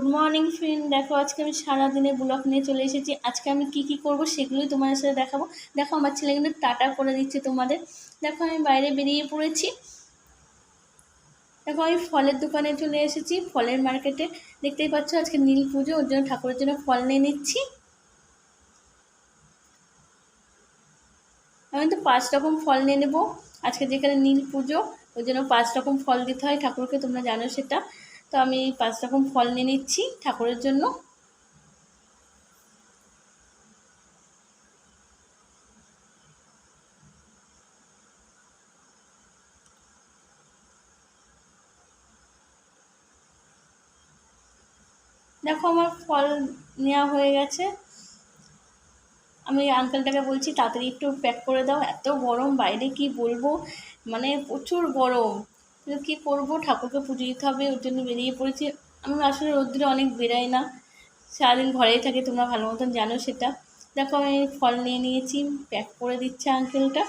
Good morning friend দেখো, আজকে আমি সারাদিনে ব্লগ নিয়ে চলে এসেছি। আজকে আমি কি কি করব সেগুলোই তোমাদের সাথে দেখাবো। দেখো, আমার ছেলে কিন্তু টাটা করে দিচ্ছে তোমাদের। দেখো, আমি বাইরে বেরিয়ে পড়েছি। দেখো, আমি ফলের দোকানে চলে এসেছি, ফলের মার্কেটে। দেখতেই পাচ্ছ, আজকে নীল পুজো, ওর জন্য ঠাকুরের জন্য ফল নিয়ে নিচ্ছি। আমি তো পাঁচ রকম ফল নিয়ে নেব। আজকে যেখানে নীল পুজো ওই জন্য পাঁচ রকম ফল দিতে হয় ঠাকুরকে, তোমরা জানো সেটা। তো আমি পাঁচ রকম ফল নিয়ে নিচ্ছি ঠাকুরের জন্য। দেখো আমার ফল নেওয়া হয়ে গেছে। আমি আঙ্কেলটাকে বলছি, তাড়াতাড়ি একটু প্যাক করে দাও, এত গরম, বাইরে কি বলব? মানে প্রচুর গরম। কী করব? ঠাকুরকে পুজো দিতে হবে, ওর জন্য বেরিয়ে পড়েছি। আমি আসলে রোদ্দুরে অনেক বেরাই না। সারাদিন ঘরেই থাকে, তোমরা ভালো মতন জানো সেটা। দেখো আমি ফল নিয়ে নিয়েছি, প্যাক করে দিচ্ছে আঙ্কেলটা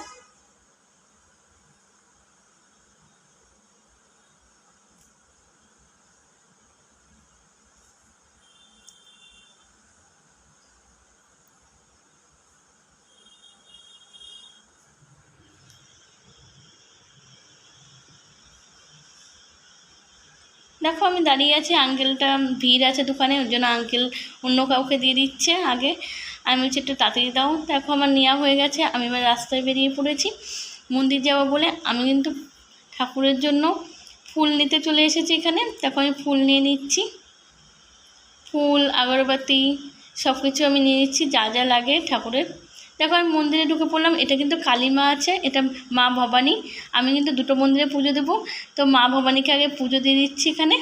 দেখো, আমি দাঁড়িয়ে আছি আঙ্কেলটা ভিড় আছে দোকানে, ওর জন্য আঙ্কেল অন্য কাউকে দিয়ে দিচ্ছে আগে। আমি হচ্ছে একটু তাড়াতাড়ি দাও। দেখো, আমার নেওয়া হয়ে গেছে, আমি এবার রাস্তায় বেরিয়ে পড়েছি। মন্দির যাব বলে আমি কিন্তু ঠাকুরের জন্য ফুল নিতে চলে এসেছি এখানে। দেখো, আমি ফুল নিয়ে নিচ্ছি। ফুল, আগরবাতি সব কিছু আমি নিয়ে নিচ্ছি, যা যা লাগে ঠাকুরের। দেখো আমি মন্দিরে ঢুকে পড়লাম, এটা কিন্তু কালী মা আছে, এটা মা ভবানী। আমি কিন্তু দুটো মন্দিরে পুজো দেবো। তো মা ভবানীকে আগে পুজো দিয়ে দিচ্ছি এখানে।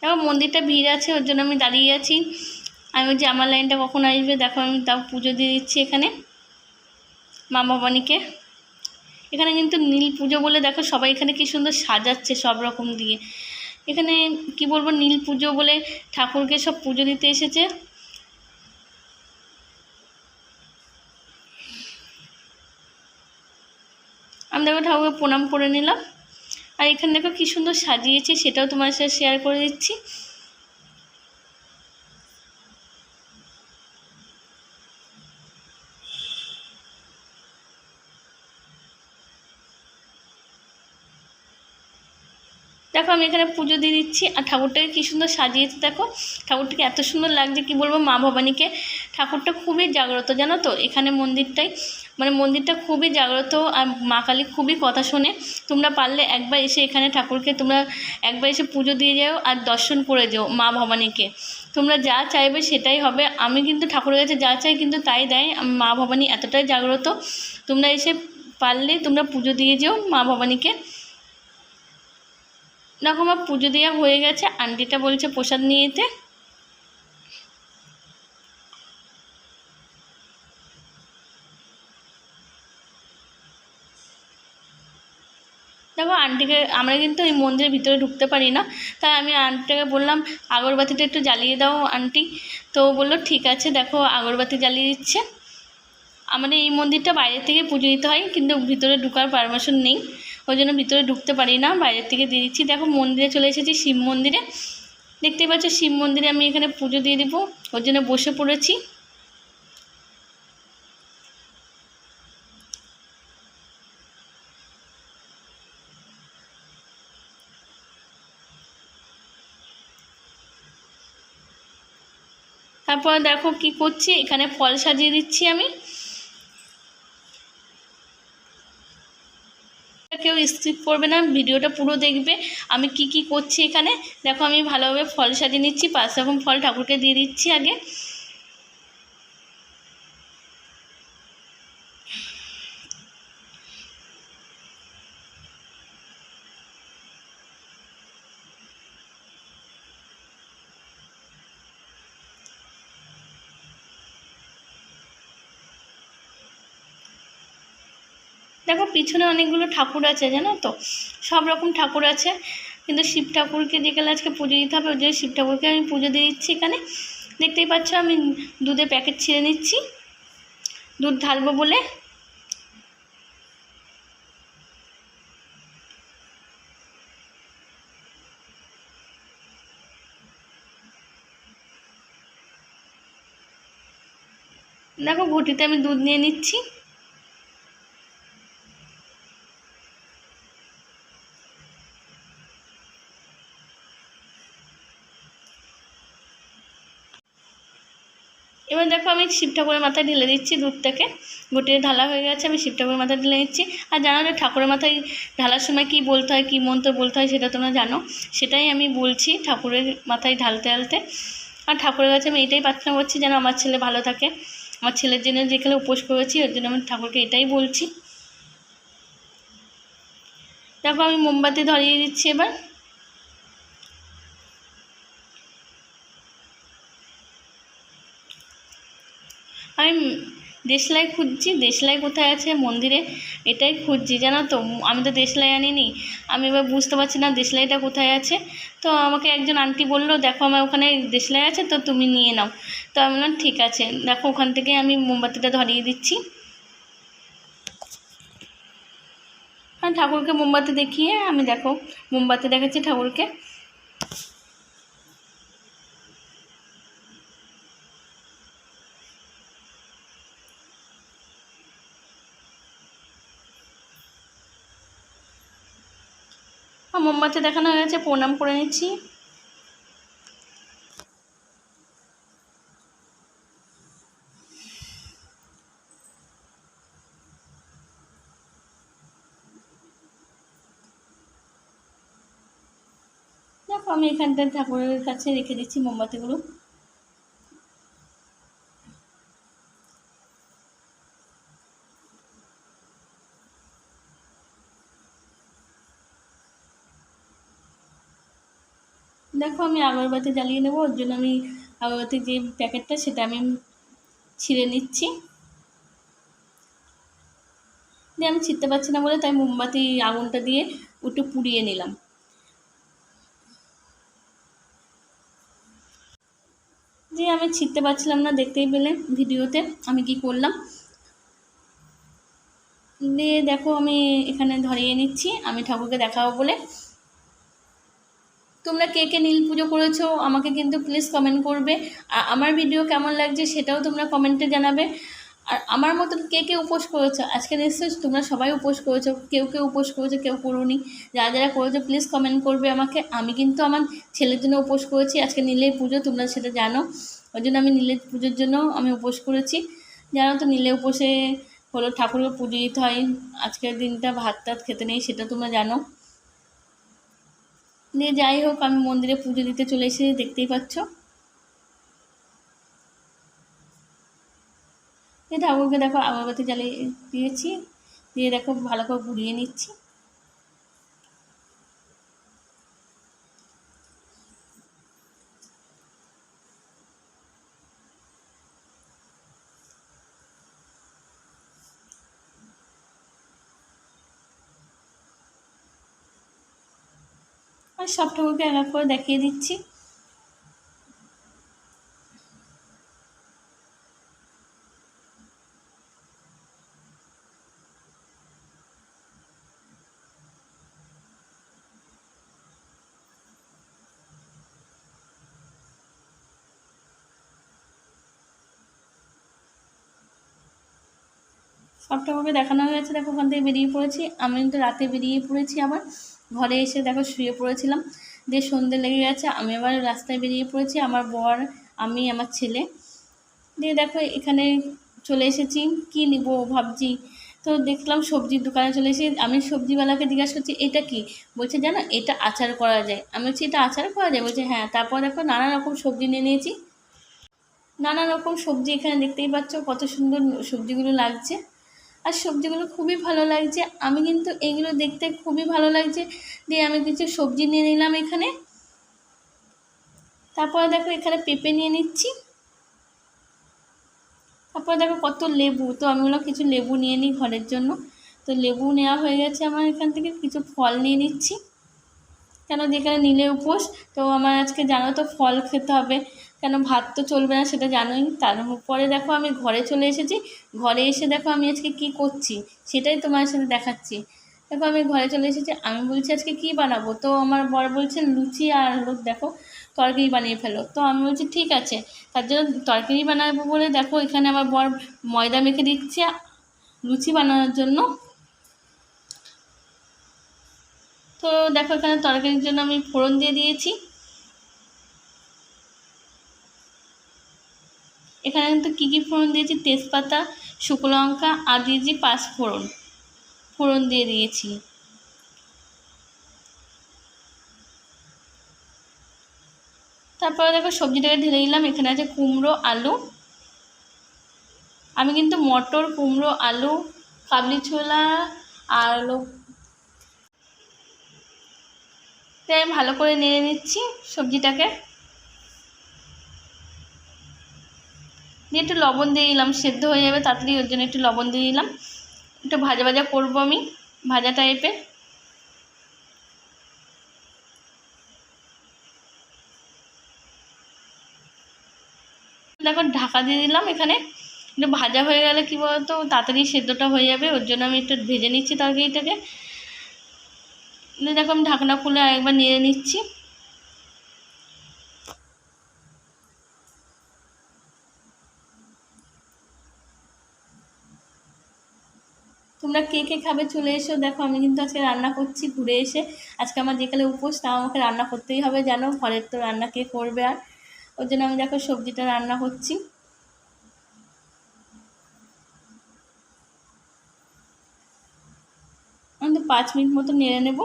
দেখো মন্দিরটা ভিড় আছে, ওর জন্য আমি দাঁড়িয়ে আছি। আমি বলছি, আমার লাইনটা কখন আসবে? দেখো আমি তাও পুজো দিয়ে দিচ্ছি এখানে, মা ভবানীকে। এখানে কিন্তু নীল পুজো বলে দেখো সবাই এখানে কি সুন্দর সাজাচ্ছে সব রকম দিয়ে। এখানে কি বলব, নীল পুজো বলে ঠাকুরকে সব পুজো দিতে এসেছে। আমি দেখো ঠাকুরকে প্রণাম করে নিলাম। আর এখানে দেখো কি সুন্দর সাজিয়েছে, সেটাও তোমার সাথে শেয়ার করে দিচ্ছি। দেখো, আমি এখানে পুজো দিয়ে দিচ্ছি। আর ঠাকুরটাকে কী সুন্দর সাজিয়েছে দেখো। ঠাকুরটাকে এত সুন্দর লাগছে, কি বলব, মা ভবানীকে। ঠাকুরটা খুবই জাগ্রত, জানো তো? এখানে মন্দিরটাই মানে মন্দিরটা খুবই জাগ্রত আর মা কালী খুবই কথা শোনে। তোমরা পারলে একবার এসে এখানে ঠাকুরকে, তোমরা একবার এসে পুজো দিয়ে যাও আর দর্শন করে যাও মা ভবানীকে। তোমরা যা চাইবে সেটাই হবে। আমি কিন্তু ঠাকুরের কাছে যা চাই কিন্তু তাই দেয়। মা ভবানী এতটাই জাগ্রত। তোমরা এসে পারলে তোমরা পুজো দিয়ে যেও মা ভবানীকে। দেখো আমার পুজো দেওয়া হয়ে গেছে। আন্টিটা বলছে প্রসাদ নিয়ে যেতে। দেখো আন্টিকে, আমরা কিন্তু এই মন্দিরের ভিতরে ঢুকতে পারি না। তাই আমি আন্টিটাকে বললাম, আগরবাতিটা একটু জ্বালিয়ে দাও আন্টি। তো বলল, ঠিক আছে, দেখো আগরবাতি জ্বালিয়ে দিচ্ছে। আমাদের এই মন্দিরটা বাইরে থেকে পুজো দিতে হয়, কিন্তু ভিতরে ঢুকার পারমিশন নেই। ওই জন্য ভিতরে ঢুকতে পারি না, বাইরের থেকে দিয়ে দিচ্ছি। দেখো মন্দিরে চলে এসেছি, শিব মন্দিরে। দেখতেই পাচ্ছ শিব মন্দিরে আমি এখানে পুজো দিয়ে দেবো, ওর জন্য বসে পড়েছি। তারপর দেখো কি করছি, এখানে ফল সাজিয়ে দিচ্ছি আমি। কেউ স্কিপ করবে না, ভিডিওটা পুরো দেখবে। আমি কি কি করছি এখানে? দেখো, আমি ভালোভাবে ফল সাজিয়ে নিচ্ছি পাঁচ রকম ফল ঠাকুরকে দিয়ে দিচ্ছি আগে। দেখো পিছনে অনেকগুলো ঠাকুর আছে, জানো তো? সব রকম ঠাকুর আছে। কিন্তু শিব ঠাকুরকে গেলে আজকে পুজো দিতে হবে, ওই জন্য শিব ঠাকুরকে আমি পুজো দিয়ে দিচ্ছি এখানে। দেখতেই পাচ্ছ আমি দুধের প্যাকেট ছিঁড়ে নিচ্ছি। দুধ ঢালবো বলে। দেখো ঘটিতে আমি দুধ নিয়ে নিচ্ছি। এবার দেখো আমি শিব ঠাকুরের মাথায় ঢেলে দিচ্ছি দুধটাকে ঘটিতে ঢালা হয়ে গেছে, আমি শিব ঠাকুরের মাথায় ঢেলে নিচ্ছি। আর জানো যে ঠাকুরের মাথায় ঢালার সময় কী বলতে হয়, কী মন্ত্র বলতে হয় সেটা তোমরা জানো। সেটাই আমি বলছি ঠাকুরের মাথায় ঢালতে ঢালতে। আর ঠাকুরের কাছে আমি এটাই প্রার্থনা করছি যেন আমার ছেলে ভালো থাকে। আমার ছেলের জন্য যেখানে উপোস করেছি, ওর জন্য আমি ঠাকুরকে এটাই বলছি। দেখো আমি মোমবাতি ধরিয়ে দিচ্ছি এবার আমি দেশলাই খুঁজছি, দেশলাই কোথায় আছে মন্দিরে? এটাই খুঁজছি, জানো তো, আমি তো দেশলাই আনিনি। আমি এবার বুঝতে পারছি না দেশলাইটা কোথায় আছে। তো আমাকে একজন আন্টি বলল, দেখো আমার ওখানে দেশলাই আছে, তো তুমি নিয়ে নাও। তো আমি বললাম, ঠিক আছে, দেখো ওখান থেকে আমি মোমবাতিটা ধরিয়ে দিচ্ছি। আর ঠাকুরকে মোমবাতি দেখিয়ে আমি দেখো, মোমবাতি দেখাচ্ছি ঠাকুরকে। মোমবাতি দেখানো হয়ে গেছে প্রণাম করে নিচ্ছি। দেখো, আমি এখানটায় ঠাকুরের কাছে রেখে দিচ্ছি মোমবাতিগুলো। দেখো, আমি আগরবাতি জ্বালিয়ে নেব, ওর জন্য আমি আগরবাতির যে প্যাকেটটা, সেটা আমি ছিঁড়ে নিচ্ছি। দিয়ে আমি ছিঁড়তে পারছি না বলে তাই মোমবাতি আগুনটা দিয়ে একটু পুড়িয়ে নিলাম। দিয়ে আমি ছিঁড়তে পারছিলাম না, দেখতেই পেলে ভিডিওতে, আমি কি করলাম? দিয়ে দেখো, আমি এখানে ধরিয়ে নিচ্ছি, আমি ঠাকুরকে দেখাবো বলে। তোমরা কে কে নীল পুজো করেছ, আমাকে কিন্তু প্লিজ কমেন্ট করবে। আর আমার ভিডিও কেমন লাগছে সেটাও তোমরা কমেন্টে জানাবে। আর আমার মতন কে কে উপোস করেছ, আজকে নিশ্চয়ই তোমরা সবাই উপোস করেছ, কেউ কেউ উপোস করেছ, কেউ করোনি। যারা যারা করেছ প্লিজ কমেন্ট করবে আমাকে, আমি কিন্তু আমার ছেলের জন্য উপোস করেছি, আজকে নীলের পুজো, তোমরা সেটা জানো। ওই জন্য আমি নীলের পুজোর জন্য আমি উপোস করেছি। জানো তো নীলে উপোসে হলো ঠাকুরকে পুজো দিতে হয়, আজকের দিনটা ভাত টাত খেতে নেই, সেটা তোমরা জানো। দিয়ে যাই হোক, আমি মন্দিরে পুজো দিতে চলে এসে দেখতেই পাচ্ছ। এই ঠাকুরকে দেখো, আগরবাতি জ্বালিয়ে দিয়েছি, দিয়ে দেখো ভালো করে ঘুরিয়ে নিচ্ছি। আর সব ঠাকুরকে এক এক করে দেখিয়ে দিচ্ছি। সব ঠাকুরকে দেখানো হয়ে গেছে, দেখো ওখান থেকে বেরিয়ে পড়েছি। আমি তো রাতে বেরিয়ে পড়েছি আবার। ঘরে এসে দেখো শুয়ে পড়েছিলাম। দিয়ে সন্ধে লেগে গেছে, আমি আবার রাস্তায় বেরিয়ে পড়েছি। আমার বর, আমি, আমার ছেলে। দিয়ে দেখো এখানে চলে এসেছি। কি নিব ভাবছি? তো দেখলাম সবজির দোকানে চলে এসে আমি সবজিওয়ালাকে জিজ্ঞাসা করছি, এটা কি? বলছে, জানো, এটা আচার করা যায়। আমি বলছি, এটা আচার করা যায়? বলছে হ্যাঁ। তারপর দেখো নানা রকম সবজি নিয়ে নিয়েছি। নানা রকম সবজি এখানে দেখতেই পাচ্ছ, কত সুন্দর সবজিগুলো লাগছে। আর সবজিগুলো খুবই ভালো লাগছে। আমি কিন্তু এগুলো দেখতে খুবই ভালো লাগছে। দিয়ে আমি কিছু সবজি নিয়ে নিলাম এখানে। তারপরে দেখো এখানে পেঁপে নিয়ে নিচ্ছি। তারপরে দেখো কত লেবু। তো আমি বললাম কিছু লেবু নিয়ে নিই ঘরের জন্য। তো লেবু নেওয়া হয়ে গেছে আমার এখান থেকে। কিছু ফল নিয়ে নিচ্ছি। কেন যেখানে নিলে উপোস। তো আমার আজকে জানো তো ফল খেতে হবে। কেন ভাত তো চলবে না সেটা জানোই। তারপরে দেখো আমি ঘরে চলে এসেছি। ঘরে এসে দেখো আমি আজকে কি করছি, সেটাই তোমার সাথে দেখাচ্ছি। দেখো আমি ঘরে চলে এসেছি, আমি বলছি আজকে কি বানাবো? তো আমার বর বলছে লুচি আর হলো দেখো তরকারি বানিয়ে ফেলো। তো আমি বলছি ঠিক আছে, তার জন্য তরকারি বানাবো বলে দেখো এখানে আমার বর ময়দা মেখে দিচ্ছে লুচি বানানোর জন্য। তো দেখো এখানে তরকারির জন্য আমি ফোড়ন দিয়ে দিয়েছি। এখানে কিন্তু কী কী ফোড়ন দিয়েছি? তেজপাতা, শুকনো লঙ্কা, আর দিয়েছি পাঁচ ফোড়ন। ফোড়ন দিয়ে দিয়েছি। তারপরে দেখো সবজিটাকে ঢেলে দিলাম এখানে আছে কুমড়ো, আলু। আমি কিন্তু মটর, কুমড়ো, আলু, কাবলি ছোলা, আর হলো তাই ভালো করে নেড়ে নিচ্ছি সবজিটাকে। দিয়ে একটু লবণ দিয়ে দিলাম, সেদ্ধ হয়ে যাবে তাড়াতাড়ি, ওর জন্য একটু লবণ দিয়ে দিলাম। একটু ভাজা ভাজা করব আমি, ভাজা টাইপের দেখো, ঢাকা দিয়ে দিলাম এখানে। একটু ভাজা হয়ে গেলে কী বলতো, তাড়াতাড়ি সেদ্ধটা হয়ে যাবে, ওর জন্য আমি একটু ভেজে নিচ্ছি তরকারিটাকে। দেখো, আমি ঢাকনা খুলে আরেকবার নিয়ে নিচ্ছি। তোমরা কে কে খাবে চলে এসো। দেখো, আমি কিন্তু আজকে রান্না করছি, ঘুরে এসে। আজকে আমার যেকালে উপোস, তাও আমাকে রান্না করতেই হবে, জানো? ঘরের তো রান্না কে করবে আর? ওর জন্য আমি দেখো সবজিটা রান্না করছি। আমি তো পাঁচ মিনিট মতো নেড়ে নেব।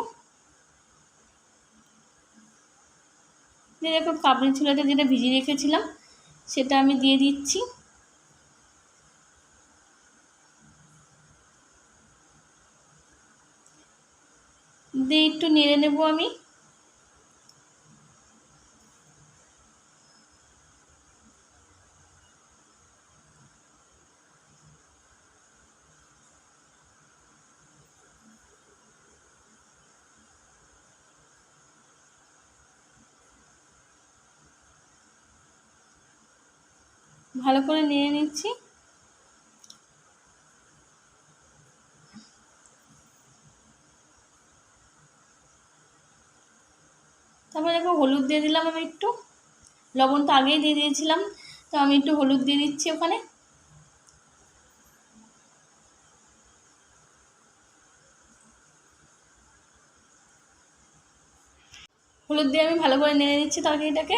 দেখো, কাবলি ছোলাটা যেটা ভিজিয়ে রেখেছিলাম, সেটা আমি দিয়ে দিচ্ছি দিয়ে একটু নেড়ে নেব আমি। ভালো করে নেড়ে নিচ্ছি তারপরে দেখো হলুদ দিয়ে দিলাম আমি একটু। লবণ তো আগেই দিয়ে দিয়েছিলাম, তো আমি একটু হলুদ দিয়ে দিচ্ছি ওখানে। হলুদ দিয়ে আমি ভালো করে নেড়ে নিচ্ছি তরকারিটাকে।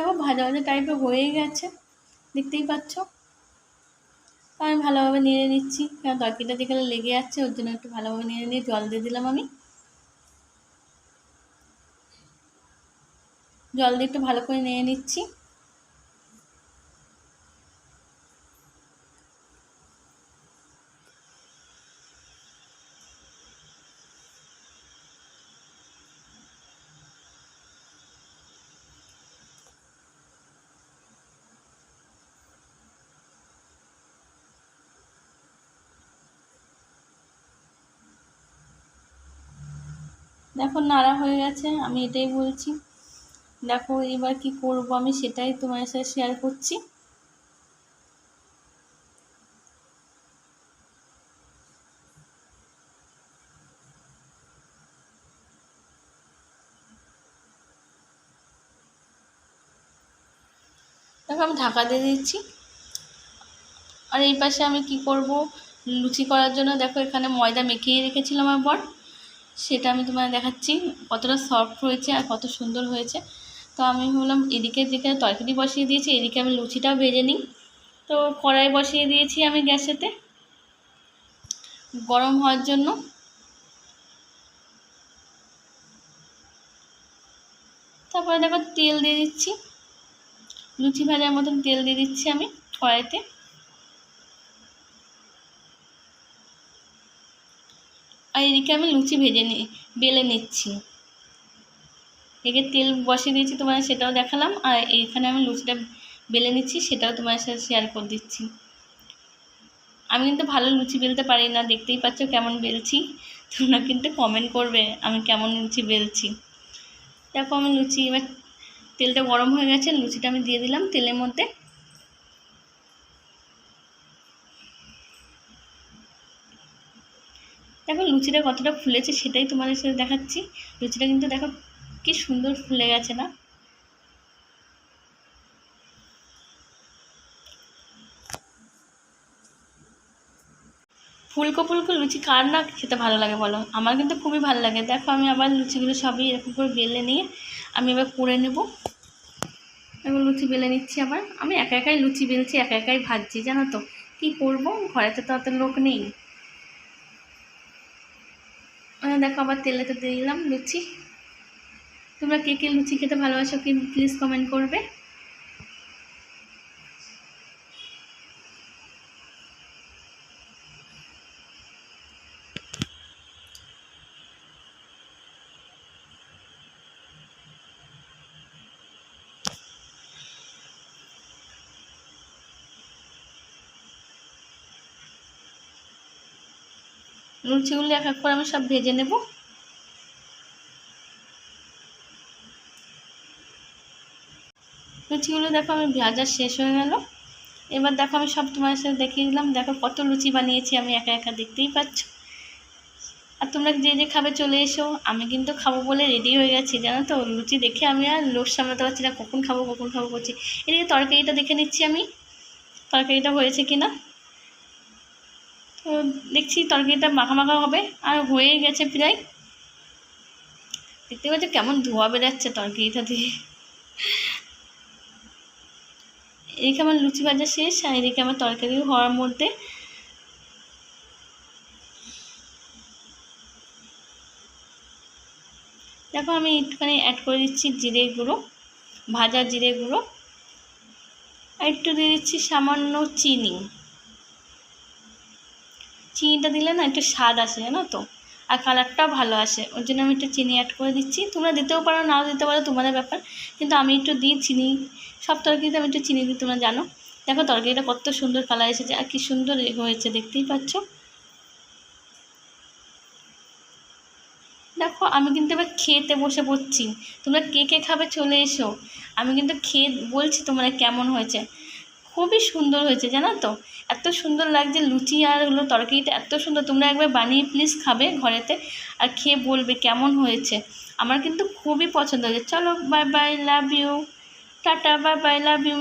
দেখো, ভাজা ভাজা টাইপের হয়ে গেছে। দেখতেই পাচ্ছ? আমি ভালোভাবে নিয়ে নিচ্ছি। কারণ তরকারিটা যেখানে লেগে যাচ্ছে ওর জন্য একটু ভালোভাবে নিয়ে নিয়ে জল দিয়ে দিলাম আমি। জল দিয়ে একটু ভালো করে নিয়ে নিচ্ছি। দেখো, নাড়া হয়ে গেছে, আমি এটাই বলছি। দেখো এবার কি করব আমি সেটাই তোমার সাথে শেয়ার করছি। দেখো, আমি ঢাকা দিয়ে দিচ্ছি। আর এই পাশে আমি কি করব? লুচি করার জন্য দেখো, এখানে ময়দা মেখিয়ে রেখেছিলাম আমার বর। সেটা আমি তোমায় দেখাচ্ছি, কতটা সফট হয়েছে আর কত সুন্দর হয়েছে। তো আমি ভাবলাম এদিকে যেখানে তরকারি বসিয়ে দিয়েছি, এদিকে আমি লুচিটাও ভেজে নিই। তো কড়াই বসিয়ে দিয়েছি আমি গ্যাসেতে। গরম হওয়ার জন্য। তারপরে দেখো তেল দিয়ে দিচ্ছি। লুচি ভাজার মতন তেল দিয়ে দিচ্ছি আমি কড়াইতে। আর এদিকে আমি লুচি ভেজে নি, বেলে নিচ্ছি। একে তেল বসিয়ে দিয়েছি তোমার সেটাও দেখালাম। আর এইখানে আমি লুচিটা বেলে নিচ্ছি, সেটাও তোমার সাথে শেয়ার করে দিচ্ছি। আমি কিন্তু ভালো লুচি বেলতে পারি না, দেখতেই পাচ্ছ কেমন বেলছি। তোমরা কিন্তু কমেন্ট করবে আমি কেমন লুচি বেলছি। দেখো আমি লুচি, এবার তেলটা গরম হয়ে গেছে, লুচিটা আমি দিয়ে দিলাম তেলের মধ্যে। দেখো লুচিটা কতটা ফুলেছে সেটাই তোমাদের সাথে দেখাচ্ছি। লুচিটা কিন্তু দেখো কি সুন্দর ফুলে গেছে না? ফুলকো ফুলকো লুচি কার না খেতে ভালো লাগে বলো? আমার কিন্তু খুবই ভালো লাগে। দেখো আমি আবার লুচিগুলো সবই এরকম করে বেলে নিয়ে আমি এবার করে নেব। এবার লুচি বেলে নিচ্ছি আবার। আমি একা একাই লুচি বেলছি, একা একাই ভাজছি, জানো তো। কী করব? ঘরেতে তো অত লোক নেই। দেখো, আবার তেলেতে দিয়ে দিলাম লুচি। তোমরা কে কে লুচি খেতে ভালোবাসো, কি প্লিজ কমেন্ট করবে। লুচিগুলো এক এক করে আমি সব ভেজে নেব। লুচিগুলো দেখো আমি ভাজা শেষ হয়ে গেল। এবার দেখো আমি সব তোমার সাথে দেখিয়ে দিলাম। দেখো কত লুচি বানিয়েছি আমি একা একা দেখতেই পাচ্ছ। আর তোমরা যে যে খাবে চলে এসো। আমি কিন্তু খাব বলে রেডি হয়ে গেছি, জানো তো? লুচি দেখে আমি আর লোভ সামলাতে পারছি না। কখন খাব কখন খাব করছি। এদিকে তরকারিটা দেখে নিচ্ছি আমি। তরকারিটা হয়েছে কি না তো দেখছি তরকারিটা মাখা মাখা হবে, আর হয়ে গেছে প্রায়। দেখতে পাচ্ছ কেমন ধোয়া বেরাচ্ছে তরকারিটা দিয়ে। এদিকে আমার লুচি ভাজা শেষ, আর এদিকে আমার তরকারি হওয়ার মধ্যে দেখো আমি একটুখানি অ্যাড করে দিচ্ছি জিরে গুঁড়ো, ভাজা জিরে গুঁড়ো, আর একটু দিয়ে দিচ্ছি সামান্য চিনি। চিনিটা দিলে না একটু স্বাদ আসে, জানো তো? আর কালারটাও ভালো আসে। ওর জন্য আমি একটু চিনি অ্যাড করে দিচ্ছি। তোমরা দিতেও পারো, নাও দিতে পারো, তোমাদের ব্যাপার। কিন্তু আমি একটু দিই চিনি। সব তরকারিতে আমি একটু চিনি দিই, তোমরা জানো। দেখো তরকারিটা কত সুন্দর কালার এসেছে আর কি সুন্দর হয়েছে, দেখতেই পাচ্ছ? দেখো, আমি কিন্তু এবার খেতে বসে পড়ছি। তোমরা কে কে খাবে চলে এসো। আমি কিন্তু খেয়ে বলছি তোমরা কেমন হয়েছে। খুবই সুন্দর হয়েছে, জানো তো? এত সুন্দর লাগছে লুচি আর হলো তরকারিটা, এত সুন্দর। তোমরা একবার বানিয়ে প্লিজ খাবে ঘরেতে আর খেয়ে বলবে কেমন হয়েছে। আমার কিন্তু খুবই পছন্দ হয়েছে। চলো bye bye love you ta-ta bye bye love you